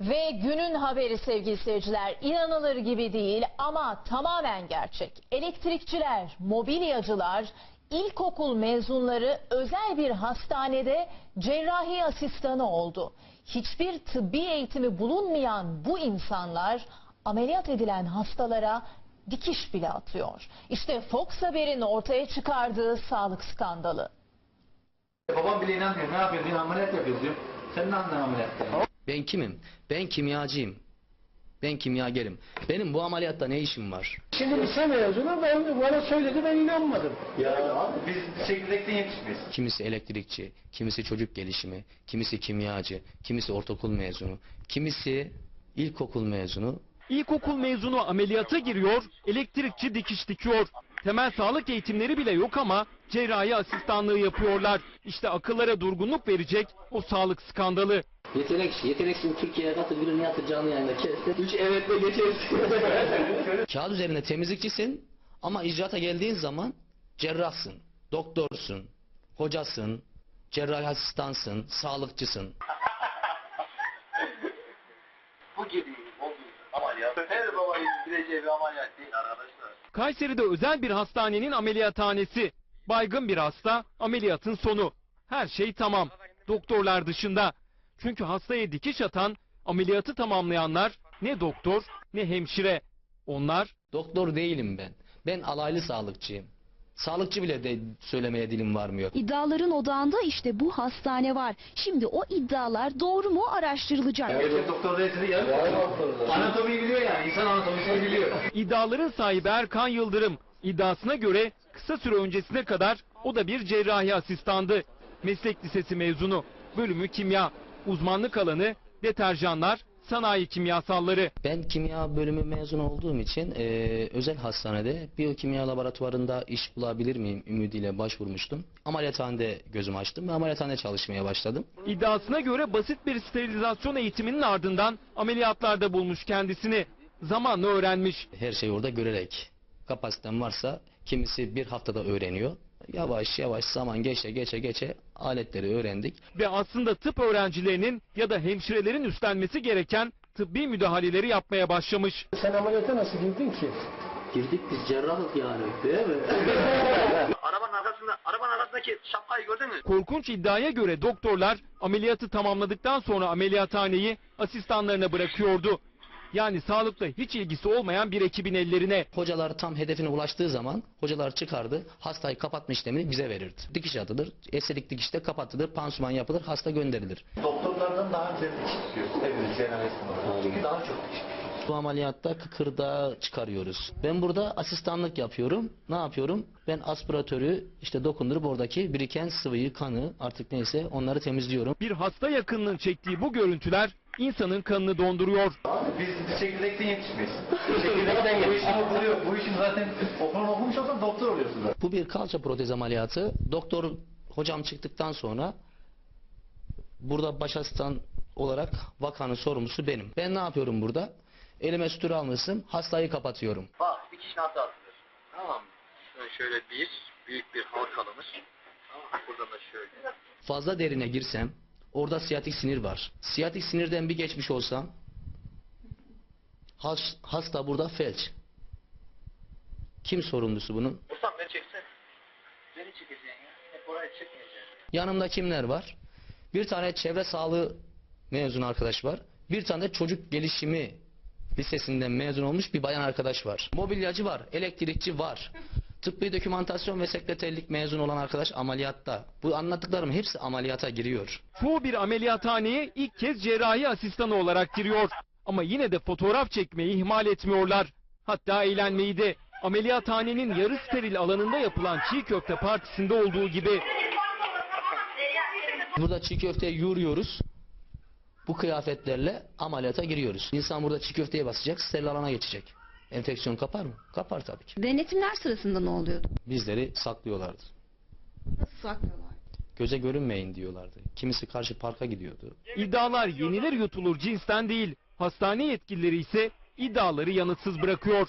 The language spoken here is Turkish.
Ve günün haberi sevgili seyirciler inanılır gibi değil ama tamamen gerçek. Elektrikçiler, mobilyacılar, ilkokul mezunları özel bir hastanede cerrahi asistanı oldu. Hiçbir tıbbi eğitimi bulunmayan bu insanlar ameliyat edilen hastalara dikiş bile atıyor. İşte Fox Haber'in ortaya çıkardığı sağlık skandalı. Babam bile inanmıyor. Ne yapıyor. Ameliyat yapıyoruz diyor. Sen ne anladın ameliyatta? Ben kimim? Ben kimyacıyım. Ben kimyagerim. Benim bu ameliyatta ne işim var? Şimdi lise mezunu ben, bana söyledi ben inanmadım. Ya abi biz çekirdekten yetişmeyiz. Kimisi elektrikçi, kimisi çocuk gelişimi, kimisi kimyacı, kimisi ortaokul mezunu, kimisi ilkokul mezunu. İlkokul mezunu ameliyata giriyor, elektrikçi dikiş dikiyor. Temel sağlık eğitimleri bile yok ama cerrahi asistanlığı yapıyorlar. İşte akıllara durgunluk verecek o sağlık skandalı. Yetenekçi, yeteneksiz Türkiye'ye katıl birini yatıracağını yayında kesti. Üç evetle geçeriz. Kağıt üzerinde temizlikçisin ama icraata geldiğin zaman cerrahsın, doktorsun, hocasın, cerrahi asistansın, sağlıkçısın. Bu gibi oldu ameliyat. Her babayın bileceği bir ameliyat değil arkadaşlar. Kayseri'de özel bir hastanenin ameliyathanesi. Baygın bir hasta, ameliyatın sonu. Her şey tamam. Doktorlar dışında. Çünkü hastaya dikiş atan, ameliyatı tamamlayanlar ne doktor ne hemşire. Onlar Doktor değilim ben. Ben alaylı sağlıkçıyım. Sağlıkçı bile de söylemeye dilim varmıyor. İddiaların odağında işte bu hastane var. Şimdi o iddialar doğru mu araştırılacak. Gerçek doktor değilse ya. Anatomiyi biliyor yani. İnsan anatomisini biliyor. İddiaların sahibi Erkan Yıldırım. İddiasına göre kısa süre öncesine kadar o da bir cerrahi asistandı. Meslek lisesi mezunu. Bölümü kimya. Uzmanlık alanı deterjanlar, sanayi kimyasalları. Ben kimya bölümü mezun olduğum için eee, özel hastanede biyokimya laboratuvarında iş bulabilir miyim ümidiyle başvurmuştum. Ameliyathanede gözümü açtım ve ameliyathanede çalışmaya başladım. İddiasına göre basit bir sterilizasyon eğitiminin ardından ameliyatlarda bulmuş kendisini. Zamanla öğrenmiş. Her şeyi orada görerek kapasitem varsa kimisi bir haftada öğreniyor. Yavaş yavaş zaman geçe geçe geçe aletleri öğrendik. Ve aslında tıp öğrencilerinin ya da hemşirelerin üstlenmesi gereken tıbbi müdahaleleri yapmaya başlamış. Sen ameliyata nasıl girdin ki? Girdik biz cerrahlık yani. Değil mi? Arabanın arkasında, arabanın arkasındaki şapkayı gördün mü? Korkunç iddiaya göre doktorlar ameliyatı tamamladıktan sonra ameliyathaneyi asistanlarına bırakıyordu. Yani sağlıkla hiç ilgisi olmayan bir ekibin ellerine. Hocalar tam hedefine ulaştığı zaman hocalar çıkardı. Hastayı kapatma işlemini bize verirdi. Dikiş atılır, estetik dikişte kapatılır, pansuman yapılır, hasta gönderilir. Doktorlardan daha güzel dikiş tutuyor. Hepimiz jenerasyon Çünkü daha çok dikiş Bu ameliyatta kıkırdağı çıkarıyoruz. Ben burada asistanlık yapıyorum. Ne yapıyorum? Ben aspiratörü işte dokundurup oradaki biriken sıvıyı, kanı artık neyse onları temizliyorum. Bir hasta yakınının çektiği bu görüntüler insanın kanını donduruyor. Abi biz, çekirdekten yetişmeyiz. Çekirdekten bu işin okuluyor. Bu işin zaten okulunu okumuş olsan doktor oluyorsun zaten. Bu bir kalça protez ameliyatı. Doktor hocam çıktıktan sonra burada baş asistan olarak vakanın sorumlusu benim. Ben ne yapıyorum burada? Elime sütür almışım, hastayı kapatıyorum. Bak dikiş nasıl atılır? Tamam mı? Şöyle, şöyle bir, büyük bir halkalanır. Tamam mı? Buradan da şöyle. Fazla derine girsem, orada siyatik sinir var. Siyatik sinirden bir geçmiş olsam, has- hasta burada felç. Kim sorumlusu bunun? Ustam beni çeksen. Beni çekeceksin ya. Hep orayı çekmeyeceksin. Yanımda kimler var? Bir tane çevre sağlığı mezun arkadaş var. Bir tane de çocuk gelişimi lisesinden mezun olmuş bir bayan arkadaş var. Mobilyacı var, elektrikçi var. Tıbbi dokümantasyon ve sekreterlik mezun olan arkadaş ameliyatta. Bu anlattıklarım hepsi ameliyata giriyor. Çoğu bir ameliyathaneye ilk kez cerrahi asistanı olarak giriyor. Ama yine de fotoğraf çekmeyi ihmal etmiyorlar. Hatta eğlenmeyi de. Ameliyathanenin yarı steril alanında yapılan çiğ köfte partisinde olduğu gibi. Burada çiğ köfteyi yoğuruyoruz. Bu kıyafetlerle ameliyata giriyoruz. İnsan burada çiğ köfteye basacak, steril alana geçecek. Enfeksiyon kapar mı? Kapar tabii ki. Denetimler sırasında ne oluyordu? Bizleri saklıyorlardı. Nasıl saklıyorlar? Göze görünmeyin diyorlardı. Kimisi karşı parka gidiyordu. İddialar yenilir yutulur cinsten değil. Hastane yetkilileri ise iddiaları yanıtsız bırakıyor.